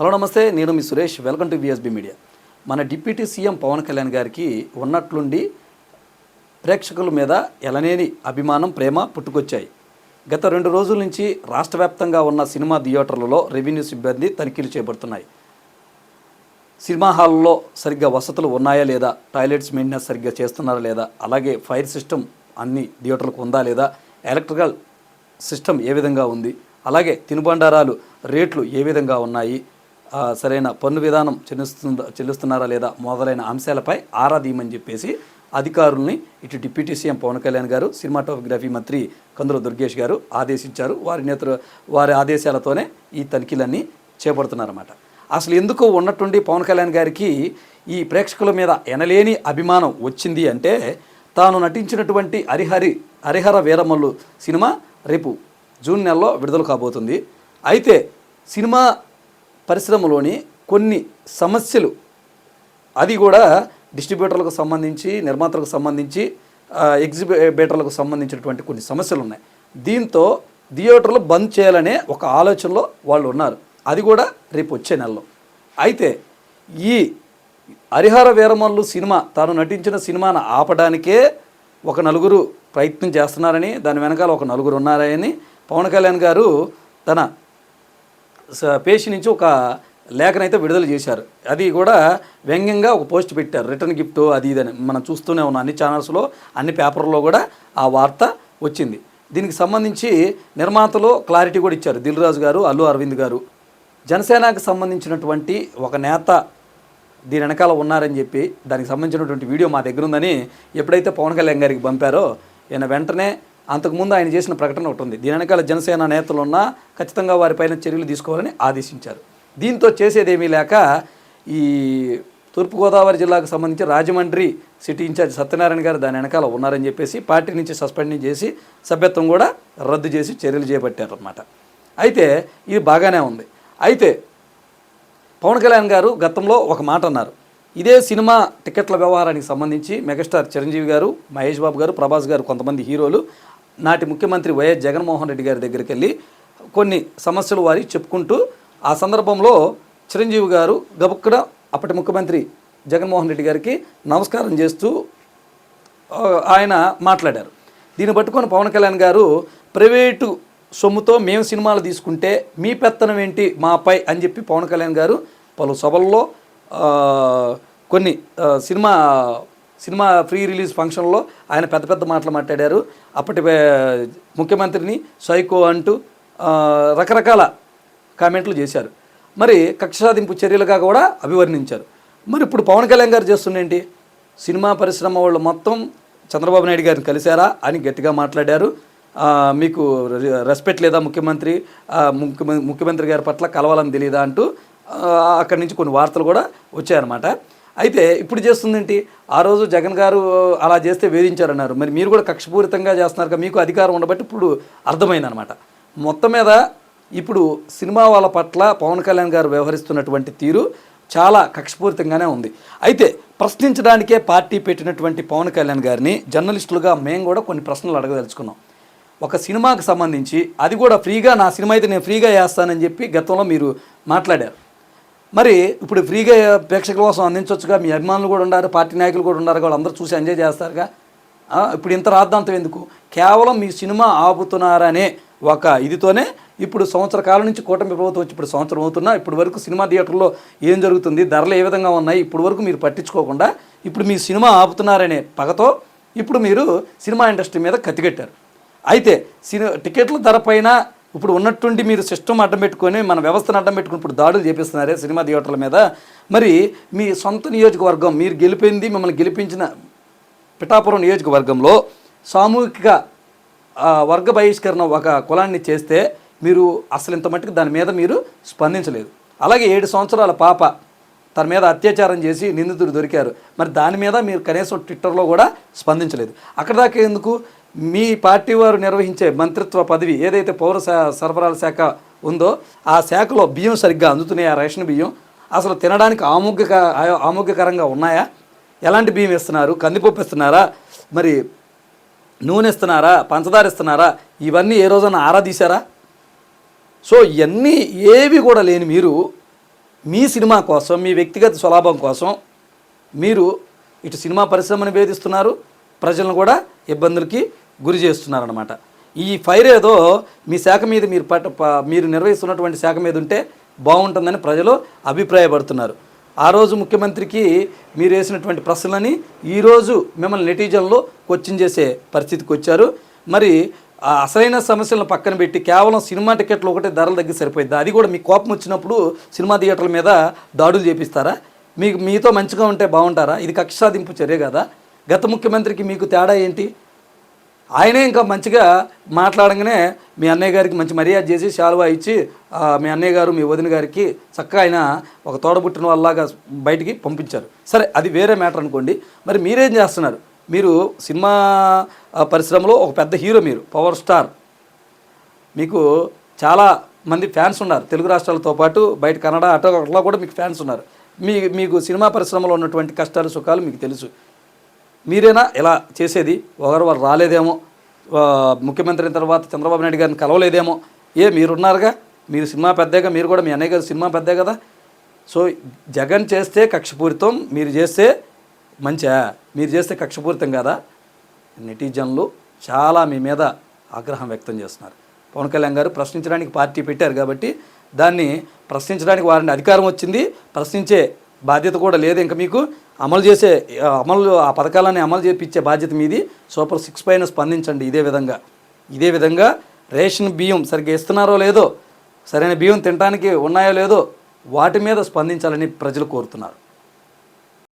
Hello నమస్తే. నేను మీ Suresh. Welcome to VSB media. మన డిప్యూటీ సీఎం పవన్ కళ్యాణ్ గారికి ఉన్నట్లుండి ప్రేక్షకుల మీద ఎలనేని అభిమానం ప్రేమ పుట్టుకొచ్చాయి. గత రెండు రోజుల నుంచి రాష్ట్ర వ్యాప్తంగా ఉన్న సినిమా థియేటర్లలో రెవెన్యూ సిబ్బంది తనిఖీలు చేపడుతున్నాయి. సినిమా హాల్లో సరిగ్గా వసతులు ఉన్నాయా లేదా టాయిలెట్స్ మెయింటెనెన్స్ సరిగ్గా చేస్తున్నారా లేదా అలాగే ఫైర్ సిస్టమ్ అన్ని థియేటర్లకు ఉందా లేదా ఎలక్ట్రికల్ సిస్టమ్ ఏ విధంగా ఉంది అలాగే తినుబండారాలు రేట్లు ఏ విధంగా ఉన్నాయి సరైన పన్ను విధానం చెల్లిస్తుందా చెల్లిస్తున్నారా లేదా మొదలైన అంశాలపై ఆరా తీయమని చెప్పేసి అధికారుల్ని ఇటు డిప్యూటీ సీఎం పవన్ కళ్యాణ్ గారు సినిమాటోగ్రఫీ మంత్రి కందుల దుర్గేష్ గారు ఆదేశించారు. వారి నేతలు వారి ఆదేశాలతోనే ఈ తనిఖీలన్నీ చేపడుతున్నారన్నమాట. అసలు ఎందుకు ఉన్నట్టుండి పవన్ కళ్యాణ్ గారికి ఈ ప్రేక్షకుల మీద ఎనలేని అభిమానం వచ్చింది అంటే తాను నటించినటువంటి హరిహరి హరిహర వీరమల్లు సినిమా రేపు జూన్ నెలలో విడుదల కాబోతుంది. అయితే సినిమా పరిశ్రమలోని కొన్ని సమస్యలు అది కూడా డిస్ట్రిబ్యూటర్లకు సంబంధించి నిర్మాతలకు సంబంధించి ఆ, ఎగ్జిబిటర్లకు సంబంధించినటువంటి కొన్ని సమస్యలు ఉన్నాయి. దీంతో థియేటర్లు బంద్ చేయాలనే ఒక ఆలోచనలో వాళ్ళు ఉన్నారు. అది కూడా రేపు వచ్చే నెలలో. అయితే ఈ హరిహర వీరమల్లు సినిమా తాను నటించిన సినిమాను ఆపడానికే ఒక నలుగురు ప్రయత్నం చేస్తున్నారని దాని వెనకాల ఒక నలుగురు ఉన్నారని పవన్ కళ్యాణ్ గారు తన పేషి నుంచి ఒక లేఖనైతే విడుదల చేశారు. అది కూడా వ్యంగ్యంగా ఒక పోస్ట్ పెట్టారు. రిటర్న్ గిఫ్ట్ అది ఇదని మనం చూస్తూనే ఉన్నాం అన్ని ఛానల్స్లో అన్ని పేపర్లో కూడా ఆ వార్త వచ్చింది. దీనికి సంబంధించి నిర్మాతలు క్లారిటీ కూడా ఇచ్చారు దిల్ రాజు గారు అల్లు అరవింద్ గారు. జనసేనకు సంబంధించినటువంటి ఒక నేత దీని వెనకాల ఉన్నారని చెప్పి దానికి సంబంధించినటువంటి వీడియో మా దగ్గర ఉందని ఎప్పుడైతే పవన్ కళ్యాణ్ గారికి పంపారో ఈయన వెంటనే అంతకుముందు ఆయన చేసిన ప్రకటన ఒకటి ఉంది. దీని వెనకాల జనసేన నేతలు ఉన్నా ఖచ్చితంగా వారిపైన చర్యలు తీసుకోవాలని ఆదేశించారు. దీంతో చేసేదేమీ లేక ఈ తూర్పుగోదావరి జిల్లాకు సంబంధించి రాజమండ్రి సిటీ ఇన్ఛార్జ్ సత్యనారాయణ గారు దాని వెనకాల ఉన్నారని చెప్పేసి పార్టీ నుంచి సస్పెండ్ చేసి సభ్యత్వం కూడా రద్దు చేసి చర్యలు చేపట్టారన్నమాట. అయితే ఇది బాగానే ఉంది. అయితే పవన్ కళ్యాణ్ గారు గతంలో ఒక మాట అన్నారు. ఇదే సినిమా టికెట్ల వ్యవహారానికి సంబంధించి మెగాస్టార్ చిరంజీవి గారు మహేష్ బాబు గారు ప్రభాస్ గారు కొంతమంది హీరోలు నాటి ముఖ్యమంత్రి వైఎస్ జగన్మోహన్ రెడ్డి గారి దగ్గరికి వెళ్ళి కొన్ని సమస్యలు వారి చెప్పుకుంటూ ఆ సందర్భంలో చిరంజీవి గారు గబుక్కున అప్పటి ముఖ్యమంత్రి జగన్మోహన్ రెడ్డి గారికి నమస్కారం చేస్తూ ఆయన మాట్లాడారు. దీన్ని పట్టుకొని పవన్ కళ్యాణ్ గారు ప్రైవేటు సొమ్ముతో మేము సినిమాలు తీసుకుంటే మీ పెత్తనం ఏంటి మాపై అని చెప్పి పవన్ కళ్యాణ్ గారు పలు సభల్లో కొన్ని సినిమా సినిమా ఫ్రీ రిలీజ్ ఫంక్షన్లో ఆయన పెద్ద పెద్ద మాటలు మాట్లాడారు. అప్పటి ముఖ్యమంత్రిని సైకో అంటూ రకరకాల కామెంట్లు చేశారు. మరి కక్ష సాధింపు చర్యలుగా కూడా అభివర్ణించారు. మరి ఇప్పుడు పవన్ కళ్యాణ్ గారు చేస్తుండేంటి సినిమా పరిశ్రమ వాళ్ళు మొత్తం చంద్రబాబు నాయుడు గారిని కలిశారా అని గట్టిగా మాట్లాడారు. మీకు రెస్పెక్ట్ లేదా ముఖ్యమంత్రి ముఖ్యమంత్రి గారి పట్ల కలవాలని తెలియదా అంటూ అక్కడి నుంచి కొన్ని వార్తలు కూడా వచ్చాయన్నమాట. అయితే ఇప్పుడు చేస్తుందేంటి? ఆ రోజు జగన్ గారు అలా చేస్తే వేధించారన్నారు. మరి మీరు కూడా కక్షపూరితంగా చేస్తున్నారు కదా, మీకు అధికారం ఉండబట్టి ఇప్పుడు అర్థమైందనమాట. మొత్తం మీద ఇప్పుడు సినిమా వాళ్ళ పట్ల పవన్ కళ్యాణ్ గారు వ్యవహరిస్తున్నటువంటి తీరు చాలా కక్షపూరితంగానే ఉంది. అయితే ప్రశ్నించడానికే పార్టీ పెట్టినటువంటి పవన్ కళ్యాణ్ గారిని జర్నలిస్టులుగా మేము కూడా కొన్ని ప్రశ్నలు అడగదలుచుకున్నాం. ఒక సినిమాకు సంబంధించి అది కూడా ఫ్రీగా నా సినిమా అయితే నేను ఫ్రీగా చేస్తానని చెప్పి గతంలో మీరు మాట్లాడారు. మరి ఇప్పుడు ఫ్రీగా ప్రేక్షకుల కోసం అందించవచ్చుగా మీ అభిమానులు కూడా ఉన్నారు పార్టీ నాయకులు కూడా ఉన్నారు వాళ్ళందరూ చూసి ఎంజాయ్ చేస్తారుగా? ఇప్పుడు ఇంత రాద్దాంతం ఎందుకు? కేవలం మీ సినిమా ఆపుతున్నారనే ఒక ఇదితోనే ఇప్పుడు సంవత్సర కాలం నుంచి కూటమి ప్రభుత్వం వచ్చి ఇప్పుడు సంవత్సరం అవుతున్నా ఇప్పుడు వరకు సినిమా థియేటర్లో ఏం జరుగుతుంది ధరలు ఏ విధంగా ఉన్నాయి ఇప్పుడు వరకు మీరు పట్టించుకోకుండా ఇప్పుడు మీ సినిమా ఆపుతున్నారనే పగతో ఇప్పుడు మీరు సినిమా ఇండస్ట్రీ మీద కత్తికెట్టారు అయితే సినిమా టికెట్ల ధర పైన ఇప్పుడు ఉన్నటువంటి మీరు సిస్టమ్ అడ్డం పెట్టుకొని మన వ్యవస్థను అడ్డం పెట్టుకుని ఇప్పుడు దాడులు చేపిస్తున్నారే సినిమా థియేటర్ల మీద. మరి మీ సొంత నియోజకవర్గం మీరు గెలిపింది మిమ్మల్ని గెలిపించిన పిఠాపురం నియోజకవర్గంలో సామూహిక వర్గ బహిష్కరణ ఒక కులాన్ని చేస్తే మీరు అసలు ఇంత మట్టుకు దాని మీద మీరు స్పందించలేదు. అలాగే ఏడు సంవత్సరాల పాప తన మీద అత్యాచారం చేసి నిందితుడు దొరికారు. మరి దాని మీద మీరు కనీసం ట్విట్టర్లో కూడా స్పందించలేదు. అక్కడ దాకా ఎందుకు మీ పార్టీ వారు నిర్వహించే మంత్రిత్వ పదవి ఏదైతే పౌర సరఫరాల శాఖ ఉందో ఆ శాఖలో బియ్యం సరిగ్గా అందుతున్నాయి? ఆ రేషన్ బియ్యం అసలు తినడానికి ఆమోగ్యక ఆమోగ్యకరంగా ఉన్నాయా? ఎలాంటి బియ్యం ఇస్తున్నారు కందిపప్పు ఇస్తున్నారా మరి నూనె ఇస్తున్నారా పంచదార ఇస్తున్నారా ఇవన్నీ ఏ రోజున ఆరా తీశారా? సో ఇవన్నీ ఏవి కూడా లేని మీరు మీ సినిమా కోసం మీ వ్యక్తిగత స్వలాభం కోసం మీరు ఇటు సినిమా పరిశ్రమను వేధిస్తున్నారు ప్రజలను కూడా ఇబ్బందులకి గురి చేస్తున్నారనమాట ఈ ఫైర్ ఏదో మీ శాఖ మీద మీరు పట్ట మీరు నిర్వహిస్తున్నటువంటి శాఖ మీద ఉంటే బాగుంటుందని ప్రజలు అభిప్రాయపడుతున్నారు. ఆ రోజు ముఖ్యమంత్రికి మీరు వేసినటువంటి ప్రశ్నలని ఈరోజు మిమ్మల్ని నెటిజన్లో క్వశ్చన్ చేసే పరిస్థితికి వచ్చారు. మరి అసలైన సమస్యలను పక్కన పెట్టి కేవలం సినిమా టికెట్లు ఒకటే ధరల దగ్గర సరిపోయింది? అది కూడా మీ కోపం వచ్చినప్పుడు సినిమా థియేటర్ల మీద దాడులు చేపిస్తారా? మీకు మీతో మంచిగా ఉంటే బాగుంటారా? ఇది కక్ష సాధింపు చర్య కదా. గత ముఖ్యమంత్రికి మీకు తేడా ఏంటి? ఆయనే ఇంకా మంచిగా మాట్లాడంగానే మీ అన్నయ్య గారికి మంచి మర్యాద చేసి శాలువా ఇచ్చి మీ అన్నయ్య గారు మీ వదిన గారికి చక్కగా ఆయన ఒక తోడబుట్టిన వాళ్ళలాగా బయటికి పంపించారు. సరే అది వేరే మ్యాటర్ అనుకోండి. మరి మీరేం చేస్తున్నారు? మీరు సినిమా పరిశ్రమలో ఒక పెద్ద హీరో మీరు పవర్ స్టార్. మీకు చాలా మంది ఫ్యాన్స్ ఉన్నారు. తెలుగు రాష్ట్రాలతో పాటు బయట కన్నడ అటో అట్లా కూడా మీకు ఫ్యాన్స్ ఉన్నారు. మీ మీకు సినిమా పరిశ్రమలో ఉన్నటువంటి కష్టాలు సుఖాలు మీకు తెలుసు. మీరేనా? ఇలా చేసేది? ఒకరు వారు రాలేదేమో. ముఖ్యమంత్రి అయిన తర్వాత చంద్రబాబు నాయుడు గారిని కలవలేదేమో. ఏ మీరున్నారుగా? మీరు సినిమా పెద్దగా మీరు కూడా మీ అన్నయ్య గారు సినిమా పెద్దే కదా? సో జగన్ చేస్తే కక్షపూరితం మీరు చేస్తే మంచా? మీరు చేస్తే కక్షపూరితం కదా? నెటిజన్లు చాలా మీ మీద ఆగ్రహం వ్యక్తం చేస్తున్నారు. పవన్ కళ్యాణ్ గారు ప్రశ్నించడానికి పార్టీ పెట్టారు కాబట్టి దాన్ని ప్రశ్నించడానికి వారిని అధికారం వచ్చింది. ప్రశ్నించే బాధ్యత కూడా లేదు ఇంకా మీకు. అమలు చేసే అమలు ఆ పథకాలని అమలు చేపించే బాధ్యత మీది. సూపర్ సిక్స్ పైన స్పందించండి ఇదే విధంగా. ఇదే విధంగా రేషన్ బియ్యం సరిగ్గా ఇస్తున్నారో లేదో సరైన బియ్యం తినడానికి ఉన్నాయో లేదో వాటి మీద స్పందించాలని ప్రజలు కోరుతున్నారు.